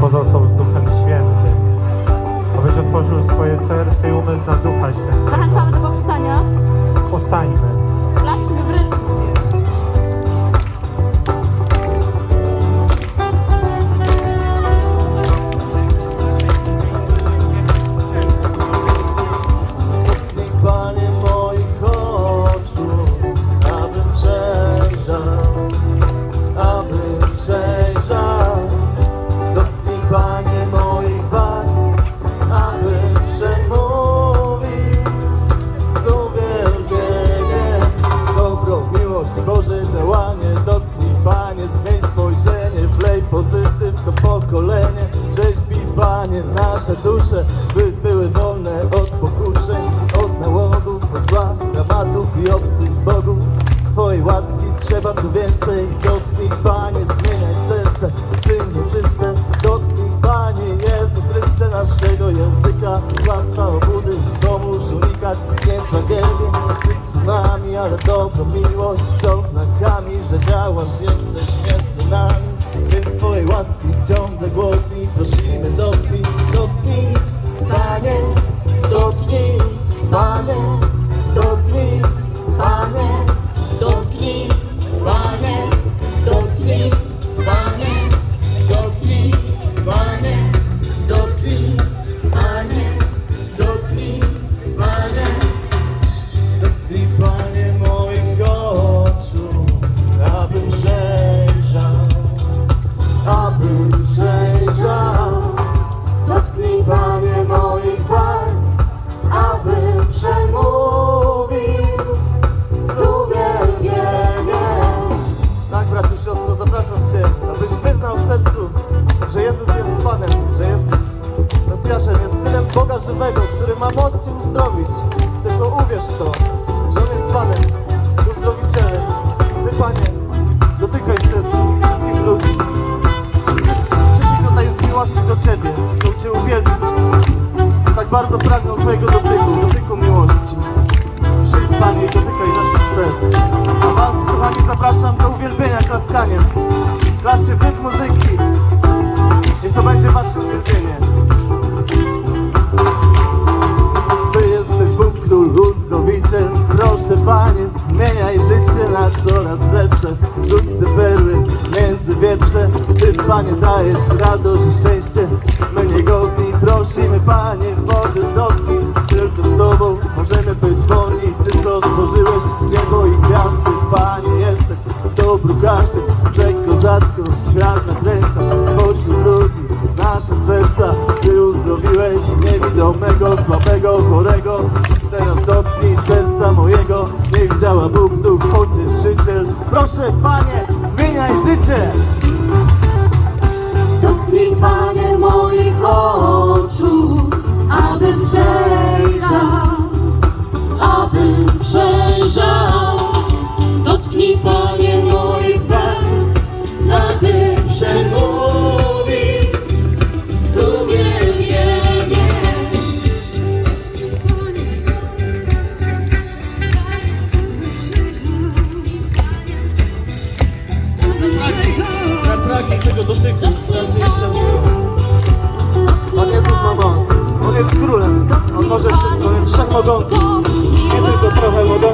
pozostał z Duchem Świętym. Abyś otworzył swoje serce i umysł na Ducha Świętego. Zachęcamy do powstania. Powstańmy. By były wolne od pokuszeń, od nałogów, od zła, dramatów i obcych bogów. Twojej łaski trzeba tu więcej, dotknij, Panie, zmieniaj serce, czyń nieczyste, dotknij, Panie, Jezu Chryste, naszego języka, kłamstwa, obudy, pomóż unikać nie tsunami, ale dobro, miłość są znakami, że działasz, jesteś Boga żywego, który ma moc Cię uzdrowić. Tylko uwierz w to, Panie, zmieniaj życie na coraz lepsze. Rzuć te perły między wieprze. Ty Panie dajesz radość i szczęście. My niegodni prosimy Panie Boże dotknij. Tylko z Tobą możemy być wolni. Ty co stworzyłeś niebo i gwiazdy Panie jesteś w dobru każdy Przekozacko świat nakręcasz Pośród ludzi nasze serca. Ty uzdrowiłeś niewidomego, słabego, chorego. Teraz dotknij serca mojego. Niech działa Bóg, Duch, Pocieszyciel Proszę Panie, zmieniaj życie pomogą. Nie tylko trochę wodą.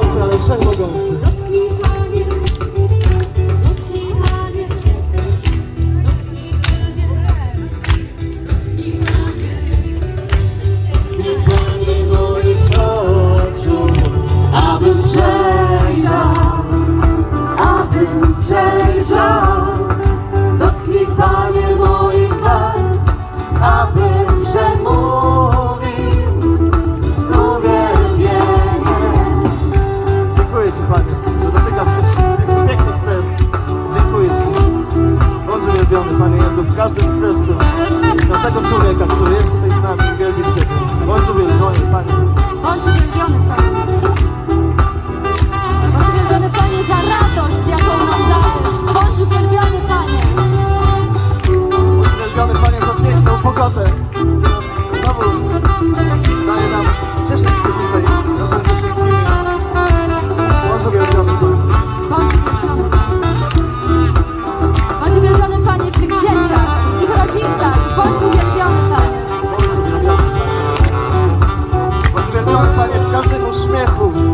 każdym sercu każdego człowieka, który jest tutaj z nami, wielbić Ciebie. Bądź uwielbiony, Panie. Bądź uwielbiony, uśmiechu